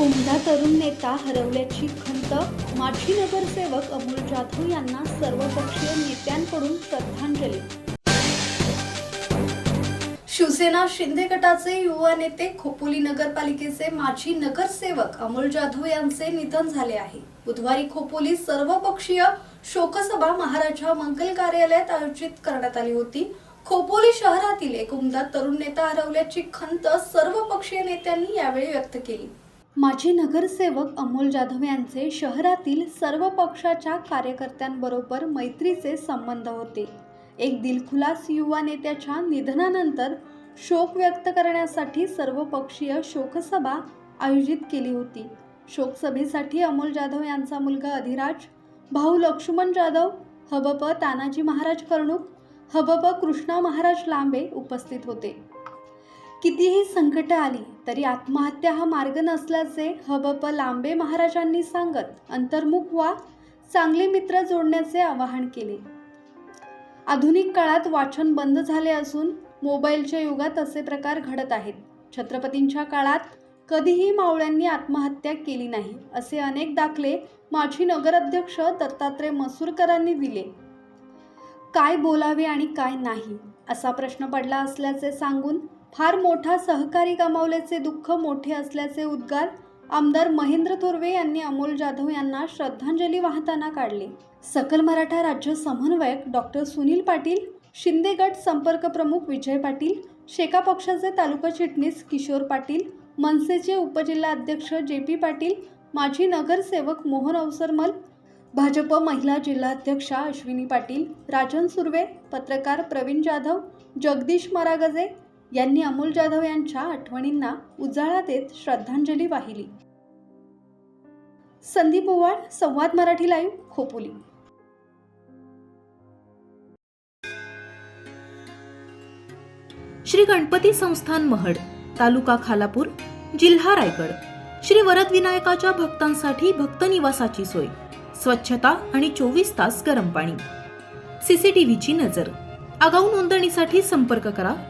कोंढा तरुण नेता हरवल्याची खंत माजी नगरसेवक अमोल जाधव यांना सर्वपक्षीय नेत्यांकडून श्रद्धांजली. शिवसेना शिंदे गटाचे युवा नेते खोपोली नगरपालिकेचे माजी नगरसेवक अमोल जाधव यांचे निधन झाले आहे. बुधवारी खोपोली सर्वपक्षीय शोकसभा महाराजा मंगल कार्यालयात आयोजित करण्यात आली होती. खोपोली शहरातील एक उमदा तरुण नेता हरवल्याची खंत सर्वपक्षीय नेत्यांनी यावेळी व्यक्त केली. माजी नगरसेवक अमोल जाधव यांचे शहरातील सर्व पक्षाच्या कार्यकर्त्यांबरोबर मैत्रीचे संबंध होते. एक दिलखुलास युवा नेत्याच्या निधनानंतर शोक व्यक्त करण्यासाठी सर्वपक्षीय शोकसभा आयोजित केली होती. शोकसभेसाठी अमोल जाधव यांचा मुलगा अधिराज भाऊ लक्ष्मण जाधव हबप तानाजी महाराज कर्णूक हबप कृष्णा महाराज लांबे उपस्थित होते. कितीही संकट आली तरी आत्महत्या हा मार्ग नसल्याचे हबप लांबे महाराजांनी सांगत अंतर्मुख वा चांगले मित्र जोडण्याचे आवाहन केले. आधुनिक काळात वाचन बंद झाले असून मोबाईलच्या युगात असे प्रकार घडत आहेत. छत्रपतींच्या काळात कधीही मावळ्यांनी आत्महत्या केली नाही असे अनेक दाखले माजी नगराध्यक्ष दत्तात्रय मसूरकरांनी दिले. काय बोलावे आणि काय नाही असा प्रश्न पडला असल्याचे सांगून फार मोठा सहकारी गमावल्याचे दुःख मोठे असल्याचे उद्गार आमदार महेंद्र थोरवे यांनी अमोल जाधव यांना श्रद्धांजली वाहताना काढले. सकल मराठा राज्य समन्वयक डॉक्टर सुनील पाटील शिंदे गट संपर्क प्रमुख विजय पाटील शेका पक्षाचे तालुका चिटणीस किशोर पाटील मनसेचे उपजिल्हाध्यक्ष जे पी पाटील माजी नगरसेवक मोहन अवसरमल भाजप महिला जिल्हाध्यक्षा अश्विनी पाटील राजन सुर्वे पत्रकार प्रवीण जाधव जगदीश मरागजे यांनी अमोल जाधव यांच्या आठवणींना उजाळा देत श्रद्धांजली वाहिली. संदीप ओवाळ संवाद मराठी लाईव्ह खोपोली. श्री गणपती संस्थान महड तालुका खालापूर जिल्हा रायगड. श्री वरद विनायकाच्या भक्तांसाठी भक्त निवासाची सोय. स्वच्छता आणि चोवीस तास गरम पाणी. सीसीटीव्हीची नजर. आगाऊ नोंदणीसाठी संपर्क करा